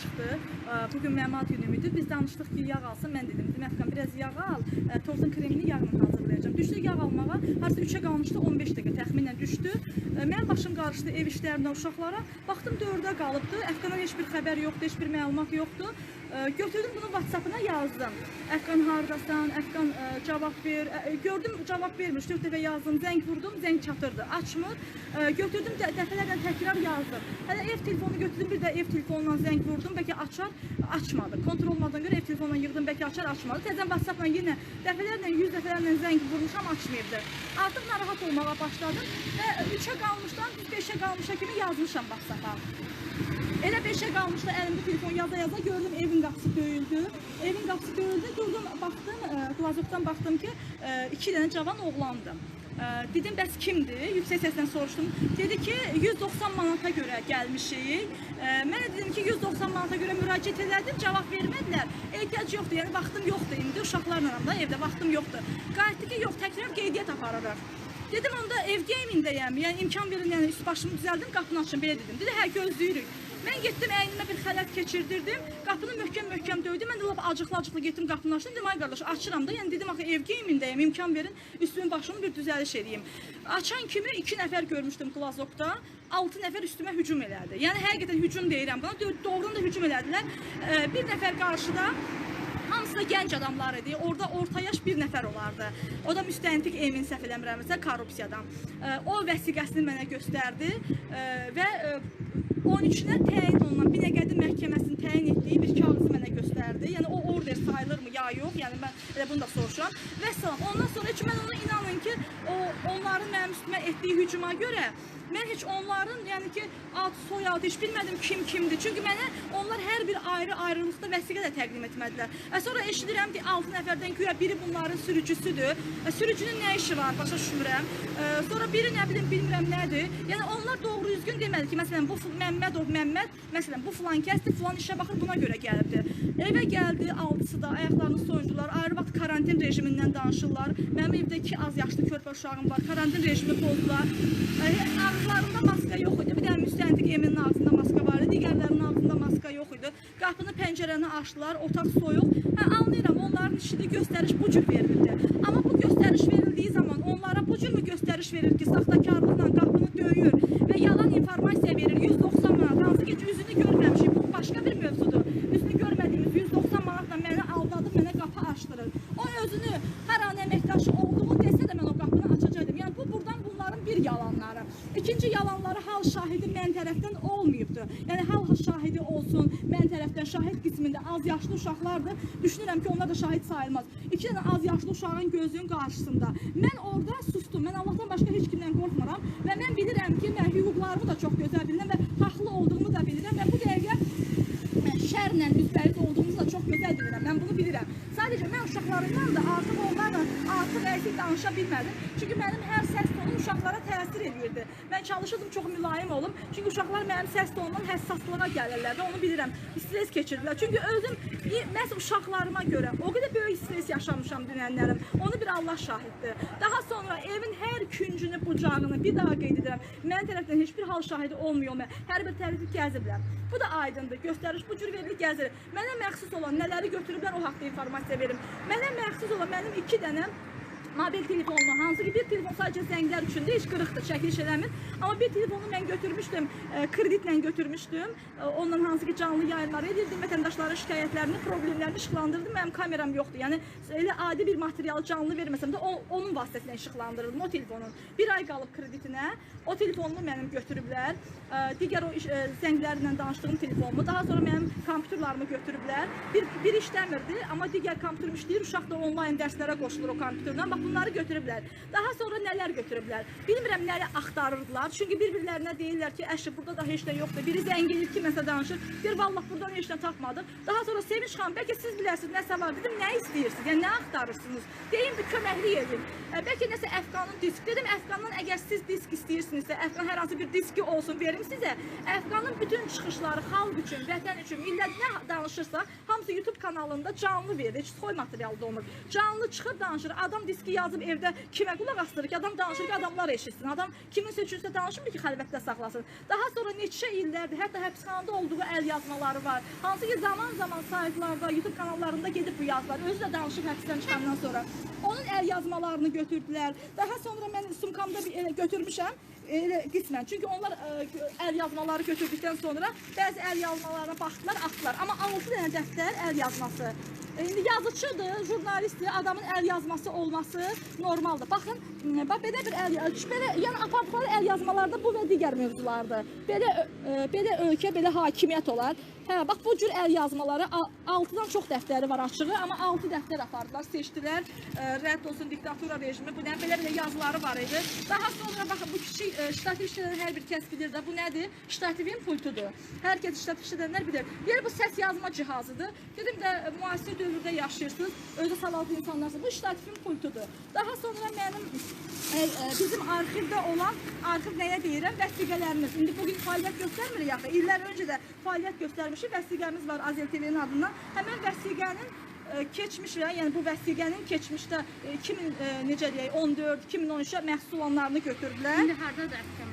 çıxdı. Ə, Bu gün mənim ad günüm idi. Biz danışdıq ki, yağ alsın. Mən dedim, Əfqan biraz yağ al. Tortun kremini yağla hazırlayacağam. Düşdü yağ almağa. Harasa 3-ə qalmışdı, 15 dəqiqə təxminən düşdü. Mənim başım qarışdı ev işlərindən uşaqlara. Baxdım 4-ə qalıbdı. Əfqandan heç bir xəbər yoxdur, heç bir məlumat yoxdur. Götürdüm bunu WhatsApp-ına yazdım. Əfqan hardasan? Əfqan ə, cavab ver. Ə, Gördüm cavab vermir. 4 dəfə yazdım, zəng vurdum, zəng çatırdı. Açmır. Ə, Götürdüm də, dəfələrlə təkrar yazdım. Hələ ev telefonu götürdüm, bir də ev telefonundan zəng vurdum, bəlkə açar, açmadı. Kontrol olmadan görə ev telefonundan yığdım, bəlkə açar, açmadı. Təzən WhatsApp-la yenə dəfələrlə, 100 dəfələrlə zəng vurmuşam, açmayıbdı. Artıq narahat olmağa başladım və 3-ə qalmışdan biz 5-ə qalmışa kimi yazmışam WhatsApp-a. Elə 5-ə qalmışda əlimdə telefon yaza-yaza gördüm evin qapısı döyüldü. Evin qapısı döyüldü. Durdum, baxdım, qlazokdan baxdım ki, ə, iki dənə cavan oğlandı. Ə, Dedim bəs kimdir? Yüksək səslə soruşdum. Dedi ki, 190 manata görə gəlmişik. Mən dedim ki, 190 manata görə müraciət elədim, cavab vermədilər. Ehtiyac yoxdur, yəni vaxtım yoxdur indi uşaqlarla da evdə vaxtım yoxdur. Qayıtdı ki, yox, təkrar qeydiyyat aparırıq. Dedim onda ev gamingdəyəm, yəni imkan verin, yəni üst başımı düzəldim, qapını açın belə dedim. Dedi hə gözləyirik. Mən getdim əynimə bir xələt keçirdirdim. Qapını möhkəm-möhkəm döydüm. Mən də lap acıqlı-acıqlı getdim qapını açdım. Dedim ay qardaş açıram da. Yəni dedim axı ev gamingdəyəm, imkan verin, üstümün başımı bir düzəliş edeyim. Açan kimi 2 nəfər görmüşdüm klazokda. 6 nəfər üstümə hücum elədi. Yəni həqiqətən hücum deyirəm buna. Doğrudan da hücum elədilər. Bir nəfər qarşıda Hamısı da gənc adamlar idi. Orada orta yaş bir nəfər olardı. O da müstəntiq Emin səhv eləmirəmsə korrupsiyadan. O vəsiqəsini mənə göstərdi və 13-nə təyin olunan Binəqədi məhkəməsinin təyin etdiyi bir kağızı mənə göstərdi. Yəni o order sayılırmı ya yox? Yəni mən elə bunu da soruşuram. Və salam. Ondan sonra heç mən ona inanın ki, o onların mənim üstümə etdiyi hücuma görə mən heç onların, yəni ki, ad, soyadı heç bilmədim kim kimdir. Çünki mənə onlar hər bir ayrı-ayrılıqda vəsiqə də təqdim etmədilər. Və sonra eşidirəm ki, 6 nəfərdən güya biri bunların sürücüsüdür. E, Sürücünün nə işi var, başa düşmürəm. E, Sonra biri nə bilim bilmirəm nədir. Yəni onlar doğru düzgün demədi ki, məsələn bu Məmmədov Məmməd, məsələn bu filan kəsdir, filan işə baxır, buna görə gəlibdi. Evə gəldi, altısı da ayaqlarını soyundular. Ayrı vaxt karantin rejimindən danışırlar. Mənim evdə iki az yaşlı körpə uşağım var. Karantin rejimini pozdular. E, Ağızlarında maska yox idi. Bir dənə müstəntiq Eminin ağzında maska var idi, digərlərinin ağzında maska yox idi. Qapını, pəncərəni açdılar, otaq soyuq. Hə, anlayıram, onların işini göstəriş bu cür verildi. Amma bu göstəriş verildiyi zaman onlara bu cür mü göstəriş verir ki, saxtakarlıqla qapını döyür və yalan informasiya verir 190 manat. Hansı ki, üzünü görməmişik. Bu başqa bir mövzudur. Üzünü görmədiyimiz 190 manatla məni aldadıb mənə qapı açdırır. O özünü hər an əməkdaşı olduğu desə də mən o qapını açacaqdım. Yəni bu burdan bunların bir yalanları. İkinci yalanları hal şahidi mən tərəfdən olmayıbdı. Yəni hal şahidi olsun, mən tərəfdən şahid qismində az yaşlı uşaqlardır. Düşünürəm ki, onlar da şahid sayılmaz. İki dənə az yaşlı uşağın gözünün qarşısında. Mən orada sustum. Mən Allahdan başqa heç kimdən qorxmuram və mən bilirəm ki, mən hüquqlarımı da çox gözəl bilirəm və haqlı olduğumu da bilirəm və bu dəqiqə şərlə üzbəyiz olduğumuzu da çox gözəl bilirəm. Mən bunu bilirəm. Sadəcə mən uşaqlarımdan da artıq onlarla artıq əysi danışa bilmədim. Çünki mənim hər səs uşaqlara təsir edirdi. Mən çalışırdım çox mülayim olum. Çünki uşaqlar mənim səs tonumdan həssaslığa gəlirlər və onu bilirəm. Stres keçirdilər. Çünki özüm məhz uşaqlarıma görə o qədər böyük stres yaşamışam dünənlərim. Onu bir Allah şahiddir. Daha sonra evin hər küncünü, bucağını bir daha qeyd edirəm. Mənim tərəfdən heç bir hal şahidi olmuyor. Mən hər bir tərəfi gəziblər. Bu da aydındır. Göstəriş bu cür verilir, gəzir. Mənə məxsus olan nələri götürüblər o haqqda informasiya verim. Mənə məxsus olan mənim 2 dənə mobil telefonu, hansı ki bir telefon sadəcə zənglər üçündür, heç qırıqdır, çəkiliş eləmir. Amma bir telefonu mən götürmüşdüm, e, kreditlə götürmüşdüm. E, ondan hansı ki canlı yayınlar edirdim, vətəndaşların şikayətlərini, problemlərini işıqlandırdım. Mənim kameram yoxdur. Yəni elə adi bir materialı canlı verməsəm də o, onun vasitəsilə işıqlandırırdım o telefonun. Bir ay qalıb kreditinə. O telefonumu mənim götürüblər. E, digər o e, zənglərlə danışdığım telefonumu, daha sonra mənim kompüterlərimi götürüblər. Bir bir işləmirdi, amma digər kompüterim işləyir. Uşaq da onlayn dərslərə qoşulur o kompüterdən. Bax bunları götürüblər. Daha sonra nələr götürüblər? Bilmirəm nələri axtarırdılar. Çünki bir-birlərinə deyirlər ki, əşi burada da heç nə yoxdur. Biri zəng edir ki, məsəl danışır. Deyir vallah buradan heç nə tapmadıq. Daha sonra Sevinç xanım, bəlkə siz bilərsiniz nəsə var. Dedim, nə istəyirsiniz? Yəni nə axtarırsınız? Deyin bir köməklik edin. E, bəlkə nəsə Əfqanın disk. Dedim, Əfqandan əgər siz disk istəyirsinizsə, Əfqan hər hansı bir diski olsun verim sizə. Əfqanın bütün çıxışları xalq üçün, vətən üçün, millət nə danışırsa, Hamısı YouTube kanalında canlı verir, heç soy materialı da olmur. Canlı çıxır danışır. Adam diski yazıb evdə kimə qulaq asdırır ki, adam danışır ki, adamlar eşitsin. Adam kimin seçilirsə danışmır ki, xəlvətdə saxlasın. Daha sonra neçə illərdir, hətta həbsxanada olduğu əl yazmaları var. Hansı ki, zaman-zaman saytlarda, YouTube kanallarında gedib bu yazılar. Özü də danışıb həbsdən çıxandan sonra. Onun əl yazmalarını götürdülər. Daha sonra mən sumkamda bir elə götürmüşəm. Elə qismən. Çünki onlar ə, əl yazmaları götürdükdən sonra bəzi əl yazmalarına baxdılar, atdılar. Amma 6 dənə dəftər əl yazması. E, İndi yazıçıdır, jurnalistdir, adamın əl yazması olması normaldır. Baxın, bax belə bir əl yazması, belə yəni apartları əl yazmalarda bu və digər mövzulardır. Belə ə, belə ölkə, belə hakimiyyət olar. Hə, bax bu cür əl yazmaları 6-dan çox dəftəri var açığı, amma 6 dəftər apardılar, seçdilər. Ə, Rədd olsun diktatura rejimi. Bu nə belə-belə yazıları var idi. Daha sonra baxın bu kiçik ə, ştativ işləyən hər bir kəs bilir də bu nədir? Ştativin pultudur. Hər kəs ştativ işlədənlər bilir. Yəni bu səs yazma cihazıdır. Dedim də müasir dövrdə yaşayırsınız. Özü salatlı insanlarsınız. Bu ştativin pultudur. Daha sonra mənim bizim arxivdə olan arxiv nəyə deyirəm? Vəsiqələrimiz. İndi bu gün fəaliyyət göstərmirik axı. İllər öncə də fəaliyyət göstərmişik. Vəsiqəmiz var Azel TV-nin adından. Həmin vəsiqənin ə, keçmişə, yəni bu vəsiqənin keçmişdə ə, 2000 ə, necə deyək, 14, 2013-ə məhsul olanlarını götürdülər. İndi hardadır bəy?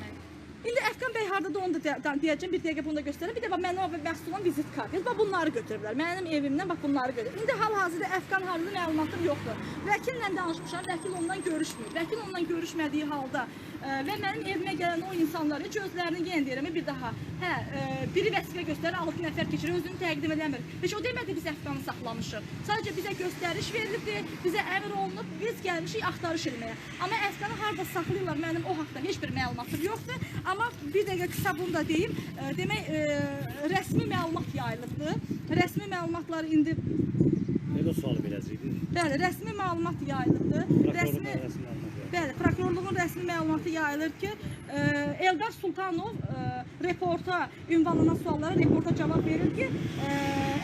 İndi Əfqan bəy hardadır onu da de- de- deyəcəm. Bir dəqiqə bunu da göstərəm. Bir də bax mənim o məhsulun vizit kartı. Bax bunları götürüblər. Mənim evimdən bax bunları götürüblər. İndi hal-hazırda Əfqan harında məlumatım yoxdur. Vəkillə danışmışam. Vəkil ondan görüşmür. Vəkil ondan görüşmədiyi halda ə, və mənim evimə gələn o insanlar heç özlərini yenə deyirəm bir daha. Hə, ə, biri vəsiqə göstərir, 6 nəfər keçirir, özünü təqdim eləmir. Heç o demədi biz Əfqanı saxlamışıq. Sadəcə bizə göstəriş verilibdi, bizə əmr olunub, biz gəlmişik axtarış etməyə. Amma Əfqanı harda saxlayırlar mənim o haqqda heç bir məlumatım yoxdur. Amma bir dəqiqə qısa bunu da deyim. Demək, ə, rəsmi məlumat yayılıbdı. Rəsmi məlumatlar indi Elə sual verəcəkdi. bəli, rəsmi məlumat yayılıbdı. Rəsmi rəsmi məlumat verdi. Bəli, prokurorluğun rəsmi məlumatı yayılır ki, Eldar Sultanov ə, reporta ünvanlanan suallara reporta cavab verir ki,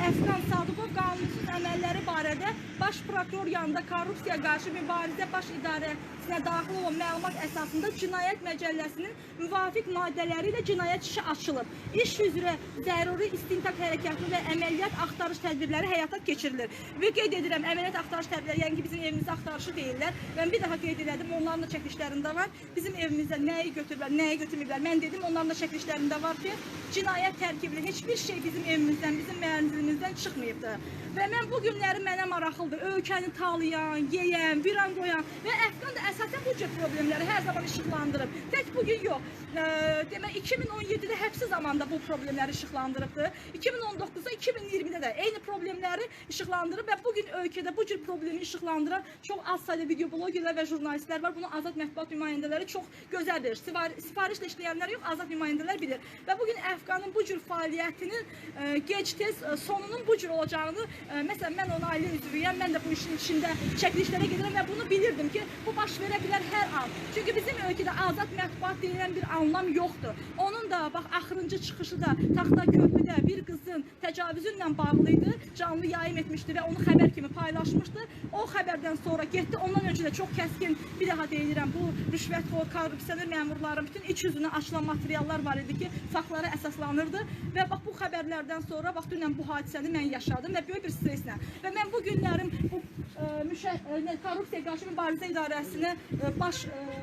Əfqan Sadıqov qanunsuz əməlləri barədə baş prokuror yanında korrupsiya qarşı mübarizə baş idarəsinə daxil olan məlumat əsasında cinayət məcəlləsinin müvafiq maddələri ilə cinayət işi açılıb. İş üzrə zəruri istintaq hərəkatı və əməliyyat axtarış tədbirləri həyata keçirilir. Və qeyd edirəm, əməliyyat axtarış tədbirləri, yəni ki, bizim evimizdə axtarışı deyirlər. Mən bir daha qeyd elədim, onların da çəkilişlərində var. Bizim evimizdə nəyi götürüblər, nəyi götürməyiblər. Mən dedim, onların da çəkilişlərində var ki, cinayət tərkibli heç bir şey bizim evimizdən, bizim mənzilimizdən çıxmayıbdı. Və mən bu günləri mənə maraqlıdır. Ölkəni talayan, yeyən, viran qoyan və Əfqan da əsasən bu cür problemləri hər zaman işıqlandırıb. Tək bu gün yox. Ə, demək 2017-də həbsi zamanda bu problemləri işıqlandırıbdı. 2019-da, 2020-də də eyni problemləri işıqlandırıb və bu gün ölkədə bu cür problemi işıqlandıran çox az sayda video bloqerlər və jurnalistlər var. Bunu Azad mətbuat nümayəndələri çox gözəl bilir. Sifarişlə işləyənlər yox, Azad nümayəndələr bilir. Və bu gün Əfqanın bu cür fəaliyyətinin ə, gec-tez ə, sonunun bu cür olacağını, ə, məsələn mən onun ailə üzvüyəm, mən də bu işin içində çəkilişlərə gedirəm və bunu bilirdim ki, bu baş verə bilər hər an. Çünki bizim ölkədə azad mətbuat deyilən bir anlam yoxdur. Onun da bax axırıncı çıxışı da taxta körpüdə bir qızın təcavüzü ilə bağlı idi. Canlı yayım etmişdi və onu xəbər kimi paylaşmışdı. O xəbərdən sonra getdi. Ondan öncə də çox kəskin bir daha deyirəm, bu rüşvətxor, korrupsioner məmurların bütün iç yüzünə açılan materiallar var idi ki, faktlara əsaslanırdı və bax bu xəbərlərdən sonra bax dünən bu hadisəni mən yaşadım və böyük bir stresslə və mən bu günlərim bu ə, müşə ə, nə, korrupsiya qarşı mübarizə idarəsinə ə, baş ə,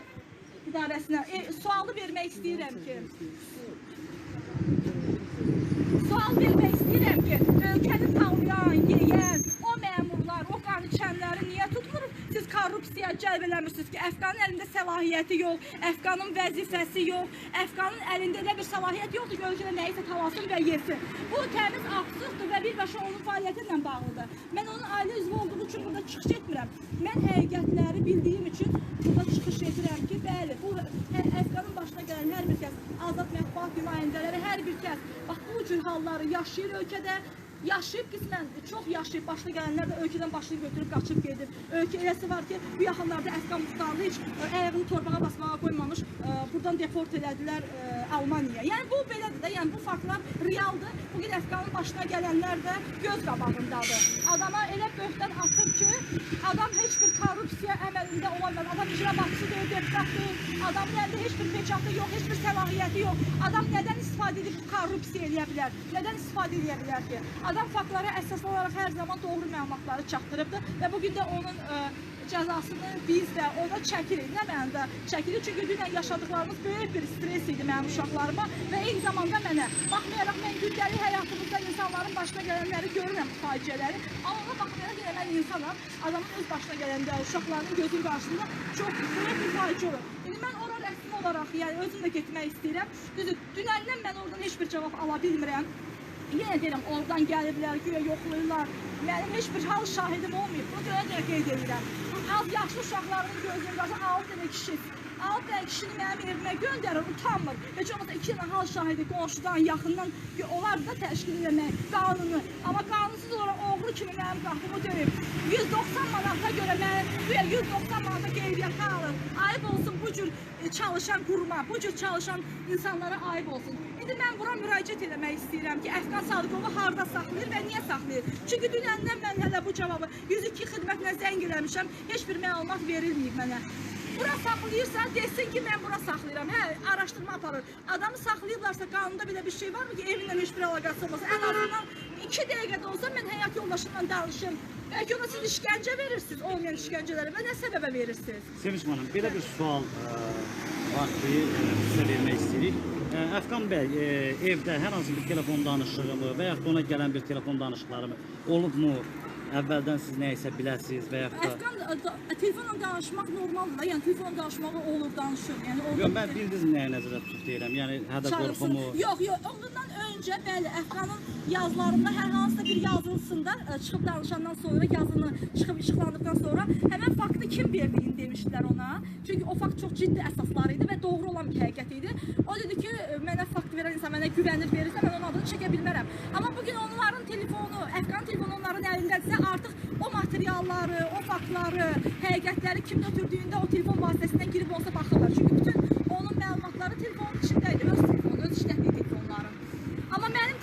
idarəsinə e, sualı vermək istəyirəm ki, sual vermək istəyirəm ki, ölkəni tanıyan, yeyən, o məmurlar, o qan içənləri niyə tutmur? Siz korrupsiya cəlb eləmirsiniz ki, Əfqanın əlində səlahiyyəti yox, Əfqanın vəzifəsi yox, Əfqanın əlində elə bir səlahiyyət yoxdur ki, ölkədə nəyisə talasın və yesin. Bu təmiz absurddur və birbaşa onun fəaliyyəti ilə bağlıdır. Mən onun ailə üzvü olduğu üçün burada çıxış etmirəm. Mən həqiqətləri bildiyim üçün burada çıxış edirəm ki, bəli, bu hə, Əfqanın başına gələn hər bir kəs, azad mətbuat nümayəndələri, hər bir kəs bax bu cür halları yaşayır ölkədə. Yaşayıb qismən çox yaşayıb başına gələnlər də ölkədən başını götürüb qaçıb gedib. Ölkə eləsi var ki, bu yaxınlarda Əfqan tutandı, heç ə, ayağını torbağa basmağa qoymamış, ə, buradan deport elədilər ə, Almaniyaya. Yəni bu belədir də, yəni bu faktlar realdır. Bu gün Əfqanın başına gələnlər də göz qabağındadır. Adama elə böhtan atıb ki, adam heç bir korrupsiya əməlində olamaz. Adam icra başçıdır, deputatdır. Adamın əlində heç bir peçatı yox, heç bir səlahiyyəti yox. Adam nədən istifadə edib korrupsiya eləyə bilər? Nədən istifadə eləyə bilər ki? Adam faktlara əsas olaraq hər zaman doğru məlumatları çatdırıbdır və bu gün də onun ə, cəzasını biz də orada çəkirik. Nə mənada çəkirik? Çünki dünən yaşadıqlarımız böyük bir stres idi mənim uşaqlarıma və eyni zamanda mənə. Baxmayaraq mən gündəlik həyatımızda insanların başına gələnləri görürəm faciələri. Amma ona baxmayaraq yenə mən insanam. Adamın öz başına gələndə, uşaqlarının gözünün qarşısında çox böyük bir faciə olur. İndi mən ora rəsmi olaraq, yəni özüm də getmək istəyirəm. Düzdür, dünəndən mən oradan heç bir cavab ala bilmirəm. Yenə deyirəm, oradan gəliblər, güya yoxlayırlar. Mənim heç bir hal şahidim olmayıb. Bunu görə də qeyd edirəm. Az yaşlı uşaqların gözünün qarşısında 6 dənə kişi, 6 dənə kişini mənim evimə göndərir, utanmır. Heç olmasa 2 dənə hal şahidi qonşudan, yaxından onlar da təşkil etmək qanunu. Amma qanunsuz olaraq oğru kimi mənim qapımı döyüb. 190 manata görə mənim güya 190 manata qeyriyyata alır. Ayıb olsun bu cür e, çalışan quruma, bu cür çalışan insanlara ayıb olsun. İndi mən bura müraciət etmək istəyirəm ki, Əfqan Sadıqovu harda saxlayır və niyə saxlayır? Çünki dünəndən mən hələ bu cavabı 102 xidmətinə zəng eləmişəm, heç bir məlumat verilməyib mənə. Bura saxlayırsa desin ki, mən bura saxlayıram. Hə, araşdırma aparır. Adamı saxlayıblarsa qanunda belə bir şey varmı ki, evinlə heç bir əlaqəsi olmasın? Ən azından 2 dəqiqə də olsa mən həyat yoldaşımla danışım. Bəlkə ona siz işgəncə verirsiniz, olmayan işgəncələri və nə səbəbə verirsiniz? Sevinç xanım, belə bir sual ə, var ki, sizə vermək istəyirik. Ə, Əfqan bəy, ə, evdə hər hansı bir telefon danışığı mı və yaxud ona gələn bir telefon danışıqları mı olubmu? Əvvəldən siz nə isə biləsiniz və yaxud da Əfqan da- da- telefonla danışmaq normaldır da, yəni telefonla danışmağı olur, danışır. Yəni orada Yox, mən bildiniz nəyə nəzərdə tutub deyirəm. Yəni hədə qorxumu. Yox, yox, ondan öncə bəli, Əfqanın yazılarında hər hansısa bir yazılısında ə, çıxıb danışandan sonra yazını çıxıb işıqlandıqdan sonra həmin faktı kim verdiyini demişdilər ona. Çünki o fakt çox ciddi əsaslar idi və doğru olan bir həqiqət idi. O dedi ki, ə, mənə fakt verən insan mənə güvənir verirsə mən onun adını çəkə bilmərəm. Amma bu gün onların telefonu, Əfqan telefonu onların əlindədirsə artıq o materialları, o faktları, həqiqətləri kim götürdüyündə o telefon vasitəsilə girib olsa baxırlar. Çünki bütün onun məlumatları telefonun içində idi, öz telefonu, öz işlətdiyi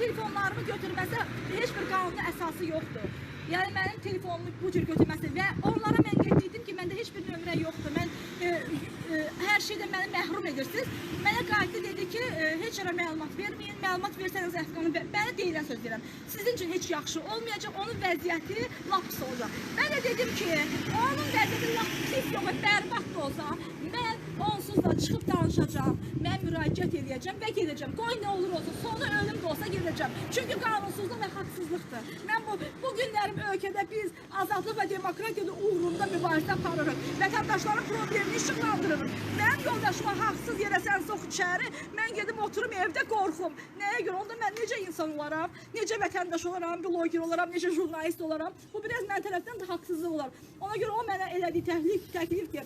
telefonlarımı götürməsə heç bir qanuni əsası yoxdur. Yəni mənim telefonumu bu cür götürməsi və onlara mən qeyd etdim ki, məndə heç bir nömrə yoxdur. Mən e, e, hər şeydən məni məhrum edirsiniz. Mənə qayıtdı dedi ki, e, heç yerə məlumat verməyin. Məlumat versəniz Əfqanı mənə deyilən söz deyirəm. Sizin üçün heç yaxşı olmayacaq. Onun vəziyyəti lap pis olacaq. Mən də dedim ki, onun vəziyyəti lap pis yox, bərbad da olsa, da çıxıb danışacağam. Mən müraciət edəcəm və gedəcəm. Qoy nə olur olsun, sonu ölüm də olsa gedəcəm. Çünki qanunsuzluq və haqsızlıqdır. Mən bu bu günlərim ölkədə biz azadlıq və demokratiya uğrunda mübarizə aparırıq. Vətəndaşların problemini işıqlandırırıq. Mənim yoldaşıma haqsız yerə sən sox içəri, mən gedim oturum evdə qorxum. Nəyə görə? Onda mən necə insan olaram? Necə vətəndaş olaram, bloger olaram, necə jurnalist olaram? Bu biraz mən tərəfdən də haqsızlıq olar. Ona görə o mənə elədiyi təklif, təklif ki,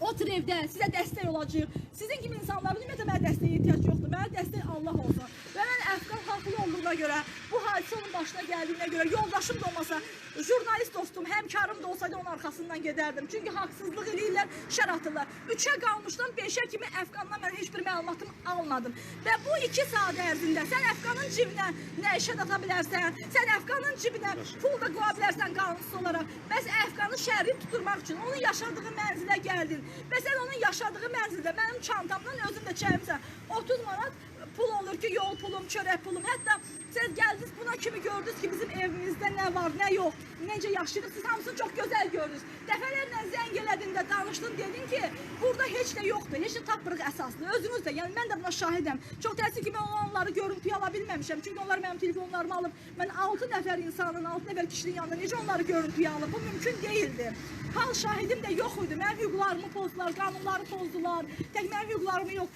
Otur evdə, sizə dəstək olacağıq. Sizin kimi insanların ümumiyyətlə mənə dəstəyə ehtiyac yoxdur. Mənə dəstək Allah olsun. Və mən Əfqan haqlı olduğuna görə, bu hadisə onun başına gəldiyinə görə, yoldaşım da olmasa, jurnalist dostum, həmkarım da olsaydı onun arxasından gedərdim. Çünki haqsızlıq eləyirlər, şər atırlar. 3-ə qalmışdan 5-ə kimi Əfqandan mən heç bir məlumatım almadım. Və bu 2 saat ərzində sən Əfqanın cibinə nə işə data bilərsən, sən Əfqanın cibinə pul da qoya bilərsən qanunsuz olaraq. Bəs Əfqanı şərri tutturmaq üçün onun yaşadığı mənzilə gəldin. Və sən onun yaşadığı mənzildə mənim çantamdan özüm də çəkmişəm. 30 manat pul olur ki, yol pulum, çörək pulum. Hətta siz gəldiniz buna kimi gördünüz ki, bizim evimizdə nə var, nə yox, necə yaşayırıq. Siz hamısını çox gözəl gördünüz. Dəfələrlə zəng elədin də, danışdın, dedin ki, burada heç nə yoxdur, heç nə tapmırıq əsaslı. Özünüz də, yəni mən də buna şahidəm. Çox təəssüf ki, mən onları görüntüyə ala bilməmişəm. Çünki onlar mənim telefonlarımı alıb, mən 6 nəfər insanın, 6 nəfər kişinin yanında necə onları görüntüyə alıb? Bu mümkün deyildi. Hal şahidim də yox idi. Mənim hüquqlarımı pozdular, qanunları pozdular. Tək mənim hüquqlarımı yox,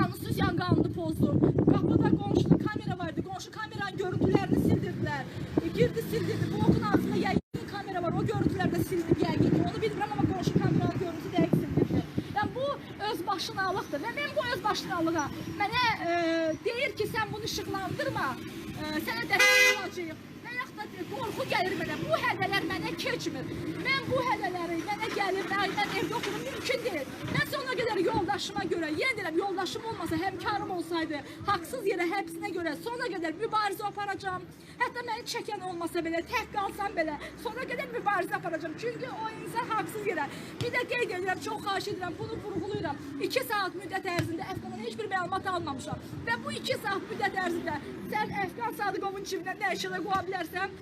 Konstitusyon qanunu pozdu. Qapıda qonşunun kamera vardı. Qonşu kameranın görüntülərini sildirdilər. E, girdi sildirdi. Blokun altında yəqin kamera var. O görüntülər də sildi yəqin. Onu bilmirəm amma qonşu kameranın görüntüsü dəqiq sildirdi. Yəni bu öz başınalıqdır və mən bu öz başınalığa mənə e, deyir ki, sən bunu işıqlandırma. E, sənə dəstək olacağıq. Qorxu gəlir mənə. Bu hədələr mənə keçmir. Mən bu hədələri mənə gəlir, mən evdə oturum mümkün deyil. Mən sonra görə deyirlər yoldaşıma görə, yenə deyirəm yoldaşım olmasa, həmkarım olsaydı, haqsız yerə həbsinə görə sona qədər mübarizə aparacağam. Hətta məni çəkən olmasa belə, tək qalsam belə, sona qədər mübarizə aparacağam. Çünki o insan haqsız yerə. Bir də qeyd edirəm, çox xahiş edirəm, bunu vurğulayıram. 2 saat müddət ərzində Əfqandan heç bir məlumat almamışam. Və bu 2 saat müddət ərzində sən Əfqan Sadıqovun cibindən nə işə qoya bilərsən?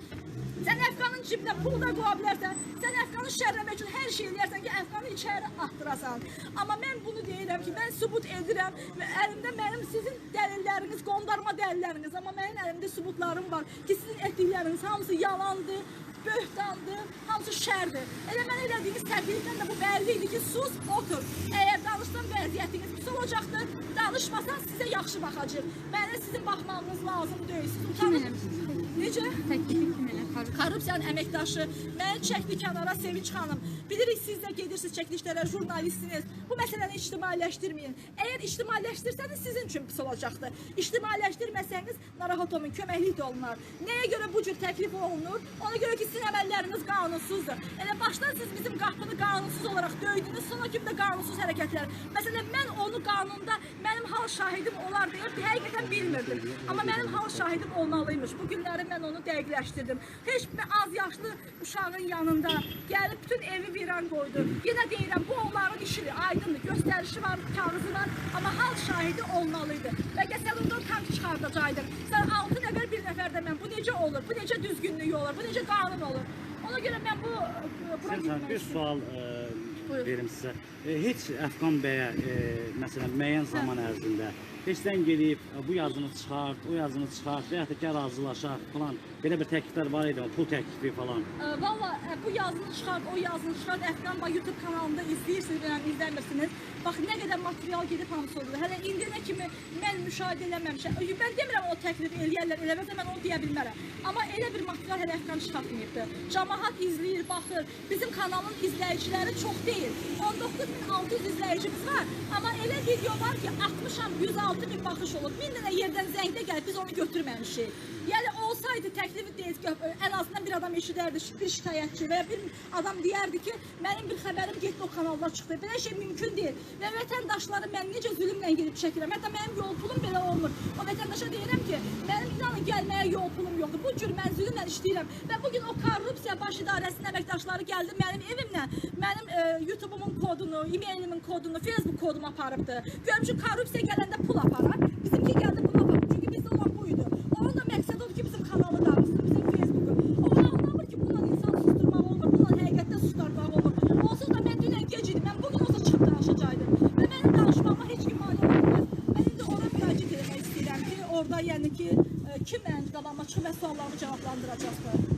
Sən Əfqanın cibinə pul da qoya bilərsən. Sən Əfqanı şərləmək üçün hər şey eləyərsən ki, Əfqanı içəri atdırasan. Amma mən bunu deyirəm ki, mən sübut edirəm və əlimdə mənim sizin dəlilləriniz, qondarma dəlilləriniz, amma mənim əlimdə sübutlarım var ki, sizin etdikləriniz hamısı yalandır, böhtandır, hamısı şərdir. Elə mən elədiyiniz təqdirdən də bu bəlli idi ki, sus, otur. Əgər danışsan vəziyyətiniz pis olacaqdır, danışmasan sizə yaxşı baxacaq. Mənə sizin baxmağınız lazım deyil. Siz utanın. Necə? Təklifi kim elə? Korrupsiyanın əməkdaşı məni çəkdi kənara Sevinç xanım. Bilirik siz də gedirsiniz çəkilişlərə, jurnalistsiniz. Bu məsələni ictimailəşdirməyin. Əgər ictimailəşdirsəniz sizin üçün pis olacaqdır. İctimailəşdirməsəniz narahat olmayın, köməklik də olunar. Nəyə görə bu cür təklif olunur? Ona görə ki, sizin əməlləriniz qanunsuzdur. Elə başdan siz bizim qapını qanunsuz olaraq döydünüz, sonra kimi də qanunsuz hərəkətlər. Məsələn, mən onu qanunda mənim hal şahidim olar deyə həqiqətən bilmirdim. Amma mənim hal şahidim olmalıymış. Bu günləri mən onu dəqiqləşdirdim. Heç bir az yaşlı uşağın yanında gəlib bütün evi viran qoydu. Yenə deyirəm, bu onların işidir, aydındır, göstərişi var, kağızı var, amma hal şahidi olmalıydı. Bəlkə sən ondan tank çıxardacaqdın. Sən 6 nəfər bir nəfərdə mən bu necə olur? Bu necə düzgünlük olur? Bu necə qanun olur? Ona görə mən bu e, bura girmək bir sual e, Buyurun. verim sizə. E, heç Əfqan bəyə e, məsələn müəyyən zaman ərzində heçdən gelib e, bu yazını çıxart, o yazını çıxart və ya da gəl razılaşaq falan belə bir təkliflər var idi, pul təklifi falan. Ee, Valla e, bu yazını çıxart, o yazını çıxart. Əfqan Bay YouTube kanalında izləyirsiniz, yəni izləmirsiniz. Bax nə qədər material gedib hamısı olur. Hələ indiyənə kimi mən müşahidə eləməmişəm. Mən demirəm o təklif eləyərlər, eləməsə mən onu deyə bilmərəm. Amma elə bir material hələ Əfqan çıxartmayıbdı. Cəmaət izləyir, baxır. Bizim kanalın izləyiciləri çox deyil. 19600 izləyicimiz var. Amma elə ki, 60-am 106 min baxış olub. 1000 dənə yerdən zəngdə gəlib biz onu götürməmişik. Yəni olsaydı təklifi deyək ki, ən azından bir adam eşidərdi, bir şikayətçi və ya bir adam deyərdi ki, mənim bir xəbərim getdi o kanalda çıxdı. Belə şey mümkün deyil. Və vətəndaşları mən necə zülmlə gedib çəkirəm. Hətta mənim yol pulum belə olmur. O vətəndaşa deyirəm ki, mənim inanın gəlməyə yol pulum yoxdur. Bu cür mən zülmlə işləyirəm. Və bu gün o korrupsiya baş idarəsinin əməkdaşları gəldi mənim evimlə, mənim e, YouTube-umun kodunu, e-mailimin kodunu, Facebook kodumu aparıbdı. Görmüşük korrupsiya gələndə pul aparar. Bizimki gəldi bunu yəni ki, e, kim mənim qabağıma çıxıb və suallarımı cavablandıracaqdır.